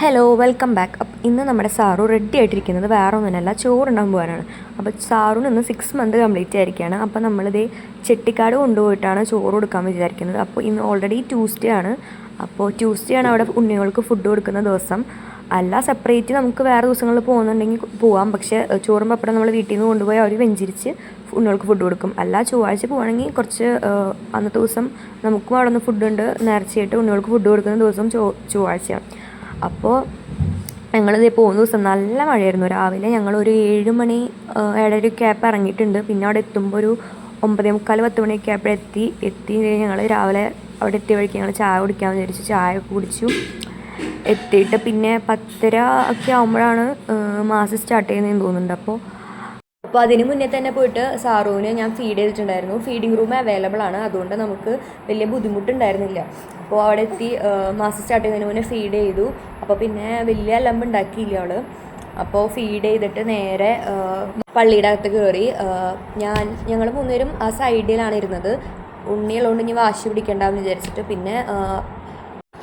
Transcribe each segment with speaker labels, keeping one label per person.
Speaker 1: Hello welcome back അപ്പം ഇന്ന് നമ്മുടെ സാറു റെഡി ആയിട്ടിരിക്കുന്നത് വേറെ ഒന്നിനല്ല ചോറുണ്ടാകാൻ പോകാനാണ് അപ്പോൾ സാറിന് ഇന്ന് സിക്സ് മന്ത് കംപ്ലീറ്റ് ആയിരിക്കുകയാണ് അപ്പോൾ നമ്മളിത് ചെട്ടിക്കാട് കൊണ്ടുപോയിട്ടാണ് ചോറ് കൊടുക്കാൻ വിചാരിക്കുന്നത്. അപ്പോൾ ഇന്ന് ഓൾറെഡി ട്യൂസ്ഡേ ആണ്. അപ്പോൾ ട്യൂസ്ഡേ ആണ് അവിടെ ഉണ്ണികൾക്ക് ഫുഡ് കൊടുക്കുന്ന ദിവസം. അല്ല സെപ്പറേറ്റ് നമുക്ക് വേറെ ദിവസങ്ങളിൽ പോകുന്നുണ്ടെങ്കിൽ പോവാം. പക്ഷേ ചോറും പപ്പടം നമ്മൾ വീട്ടിൽ നിന്ന് കൊണ്ടുപോയി അവർ വെഞ്ചരിച്ച് ഉണ്ണികൾക്ക് ഫുഡ് കൊടുക്കും. അല്ല ചൊവ്വാഴ്ച പോവുകയാണെങ്കിൽ കുറച്ച് അന്നത്തെ ദിവസം നമുക്കും അവിടെ നിന്ന് ഫുഡുണ്ട് നേർച്ചയായിട്ട് ഉണ്ണികൾക്ക് ഫുഡ് കൊടുക്കുന്ന ദിവസം ചൊവ്വ ചൊവ്വാഴ്ചയാണ്. അപ്പോൾ ഞങ്ങളിതേ പോകുന്ന ദിവസം നല്ല മഴയായിരുന്നു. രാവിലെ ഞങ്ങൾ ഒരു ഏഴ് മണി ഏഴര ക്യാപ്പ് ഇറങ്ങിയിട്ടുണ്ട് പിന്നെ അവിടെ എത്തുമ്പോൾ ഒരു ഒമ്പതേ മുക്കാൽ പത്ത് മണിയൊക്കെ ആയപ്പോൾ എത്തി. എത്തി ഞങ്ങൾ രാവിലെ അവിടെ എത്തിയ വഴിക്ക് ഞങ്ങൾ ചായ കുടിക്കാൻ വിചാരിച്ചു ചായ കുടിച്ചു. എത്തിയിട്ട് പിന്നെ പത്തര ഒക്കെ ആകുമ്പോഴാണ് മാസം സ്റ്റാർട്ട് ചെയ്യുന്നതെന്ന് തോന്നുന്നുണ്ട്. അപ്പോൾ അപ്പോൾ അതിന് മുന്നേ തന്നെ പോയിട്ട് സാറുവിന് ഞാൻ ഫീഡ് ചെയ്തിട്ടുണ്ടായിരുന്നു. ഫീഡിംഗ് റൂം അവൈലബിൾ ആണ്. അതുകൊണ്ട് നമുക്ക് വലിയ ബുദ്ധിമുട്ടുണ്ടായിരുന്നില്ല. അപ്പോൾ അവിടെ എത്തി മാസം സ്റ്റാർട്ട് ചെയ്യുന്നതിന് മുന്നേ ഫീഡ് ചെയ്തു. അപ്പോൾ പിന്നെ വലിയ അലമ്പ് ഉണ്ടാക്കിയില്ല അവൾ അപ്പോൾ ഫീഡ് ചെയ്തിട്ട് നേരെ പള്ളിയുടെ അകത്ത് കയറി ഞാൻ ഞങ്ങൾ മൂന്നുപേരും ആ സൈഡിലാണ് ഇരുന്നത്. ഉണ്ണിയുള്ളതുകൊണ്ട് ഇനി വാശി പിടിക്കണ്ടെന്ന് വിചാരിച്ചിട്ട് പിന്നെ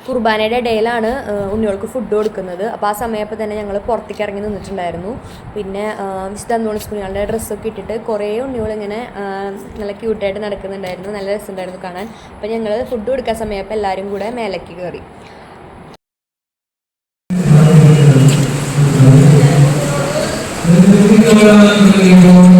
Speaker 1: കുർബാനയുടെ ഇടയിലാണ് ഉണ്ണികൾക്ക് ഫുഡ് കൊടുക്കുന്നത്. അപ്പോൾ ആ സമയത്ത് തന്നെ ഞങ്ങൾ പുറത്തേക്ക് ഇറങ്ങി നിന്നിട്ടുണ്ടായിരുന്നു. പിന്നെ വിശുദ്ധ അന്തോണിസ് കുഞ്ഞുങ്ങളുടെ ഡ്രസ്സൊക്കെ ഇട്ടിട്ട് കുറേ ഉണ്ണികൾ ഇങ്ങനെ നല്ല ക്യൂട്ടായിട്ട് നടക്കുന്നുണ്ടായിരുന്നു. നല്ല രസമുണ്ടായിരുന്നു കാണാൻ. അപ്പോൾ ഞങ്ങൾ ഫുഡ് കൊടുക്കാൻ സമയപ്പോൾ എല്ലാവരും കൂടെ മേലേക്ക് കയറി Thank ദേ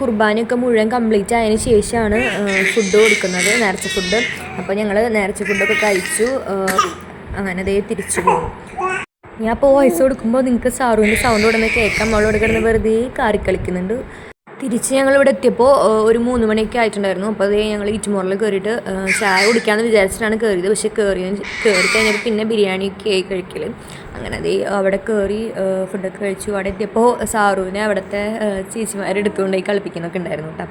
Speaker 1: കുർബാനയൊക്കെ മുഴുവൻ കംപ്ലീറ്റ് ആയതിനു ശേഷമാണ് ഫുഡ് കൊടുക്കുന്നത് നേർച്ച ഫുഡ് അപ്പോൾ ഞങ്ങൾ നേർച്ച ഫുഡൊക്കെ കഴിച്ചു അങ്ങനെ ദേ തിരിച്ചു പോകും ഞാൻ അപ്പോൾ വോയിസ് കൊടുക്കുമ്പോൾ നിങ്ങൾക്ക് സാറുവിന്റെ സൗണ്ട് ഉടനെ കേൾക്കാം. അവളോട് കിടന്ന് വെറുതെ കാറി കളിക്കുന്നുണ്ട് തിരിച്ച് ഞങ്ങൾ ഇവിടെ എത്തിയപ്പോൾ ഒരു മൂന്ന് മണിയൊക്കെ ആയിട്ടുണ്ടായിരുന്നു. അപ്പോൾ അതേ ഞങ്ങൾ ഈറ്റുമോറിൽ കയറിയിട്ട് ചായ കുടിക്കാമെന്ന് വിചാരിച്ചിട്ടാണ് കയറിയത്. പക്ഷേ കയറി കയറി കഴിഞ്ഞപ്പോൾ പിന്നെ ബിരിയാണി ഒക്കെ ആയി കഴിക്കൽ അങ്ങനെ അതേ അവിടെ കയറി ഫുഡൊക്കെ കഴിച്ചു. അവിടെ എത്തിയപ്പോൾ സാറുവിനെ അവിടുത്തെ ചേച്ചിമാരെ എടുത്തുകൊണ്ടായി പോയി കളിപ്പിക്കുന്നൊക്കെ ഉണ്ടായിരുന്നു കേട്ടോ.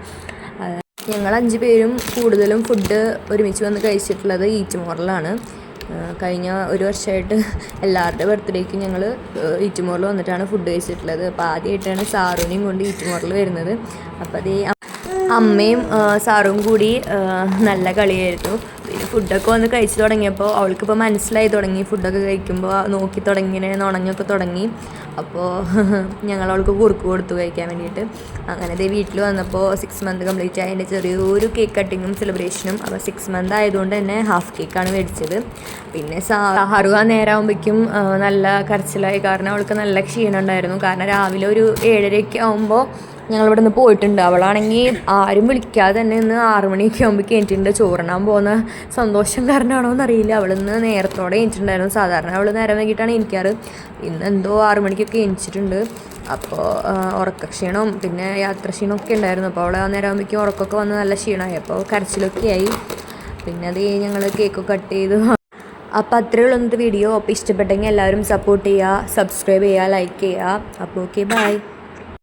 Speaker 1: ഞങ്ങൾ അഞ്ച് പേരും കൂടുതലും ഫുഡ് ഒരുമിച്ച് വന്ന് കഴിച്ചിട്ടുള്ളത് ഈറ്റുമോറിലാണ് കഴിഞ്ഞ ഒരു വർഷമായിട്ട് എല്ലാവരുടെ ബർത്ത്ഡേക്ക് ഞങ്ങൾ ഈറ്റുമോറിൽ വന്നിട്ടാണ് ഫുഡ് കഴിച്ചിട്ടുള്ളത്. അപ്പോൾ ആദ്യമായിട്ടാണ് സാറുവിനെയും കൊണ്ട് ഈറ്റുമോറിൽ വരുന്നത്. അപ്പോൾ അതേ അമ്മയും സാറും കൂടി നല്ല കളിയായിരുന്നു. പിന്നെ ഫുഡൊക്കെ വന്ന് കഴിച്ചു തുടങ്ങിയപ്പോൾ അവൾക്കിപ്പോൾ മനസ്സിലായി തുടങ്ങി. ഫുഡൊക്കെ കഴിക്കുമ്പോൾ നോക്കി തുടങ്ങി ഇങ്ങനെ നുണഞ്ഞൊക്കെ തുടങ്ങി. അപ്പോൾ ഞങ്ങൾ അവൾക്ക് കുറുക്ക് കൊടുത്തു കഴിക്കാൻ വേണ്ടിയിട്ട്. അങ്ങനെ ദേ വീട്ടിൽ വന്നപ്പോൾ സിക്സ് മന്ത് കംപ്ലീറ്റ് ആയതിന്റെ ചെറിയൊരു കേക്ക് കട്ടിങ്ങും സെലിബ്രേഷനും അപ്പോൾ സിക്സ് മന്ത് ആയതുകൊണ്ട് തന്നെ ഹാഫ് കേക്കാണ് മേടിച്ചത്. പിന്നെ സാ നേരാകുമ്പോഴേക്കും നല്ല കരച്ചിലായി. കാരണം അവൾക്ക് നല്ല ക്ഷീണം ഉണ്ടായിരുന്നു കാരണം രാവിലെ ഒരു ഏഴരയ്ക്ക് ആകുമ്പോൾ ഞങ്ങൾ ഇവിടെ നിന്ന് പോയിട്ടുണ്ട്. അവളാണെങ്കിൽ ആരും വിളിക്കാതെ തന്നെ ഇന്ന് ആറുമണിയൊക്കെ ആകുമ്പോൾ കഴിഞ്ഞിട്ടുണ്ട് ചോറിനാൻ പോകുന്ന സന്തോഷം കാരണമാണോ എന്നറിയില്ല അവളിന്ന് നേരത്തോടെ കഴിഞ്ഞിട്ടുണ്ടായിരുന്നു സാധാരണ അവൾ നേരം വൈകിട്ടാണ് എനിക്കാറ് ഇന്ന് എന്തോ ആറുമണിക്കൊക്കെ എണീച്ചിട്ടുണ്ട്. അപ്പോൾ ഉറക്കക്ഷീണവും പിന്നെ യാത്രാക്ഷീണമൊക്കെ ഉണ്ടായിരുന്നു. അപ്പോൾ അവളെ ആ നേരം ആകുമ്പോഴേക്കും ഉറക്കമൊക്കെ വന്ന് നല്ല ക്ഷീണമായി. അപ്പോൾ കരച്ചിലൊക്കെ ആയി. പിന്നെ അത് ഞങ്ങൾ കേക്ക് കട്ട് ചെയ്തു അപ്പോൾ അത്രയേ ഉള്ളൂ ഇന്നത്തെ വീഡിയോ. അപ്പോൾ ഇഷ്ടപ്പെട്ടെങ്കിൽ എല്ലാവരും സപ്പോർട്ട് ചെയ്യുക സബ്സ്ക്രൈബ് ചെയ്യുക ലൈക്ക് ചെയ്യുക. അപ്പോൾ ഓക്കെ ബൈ.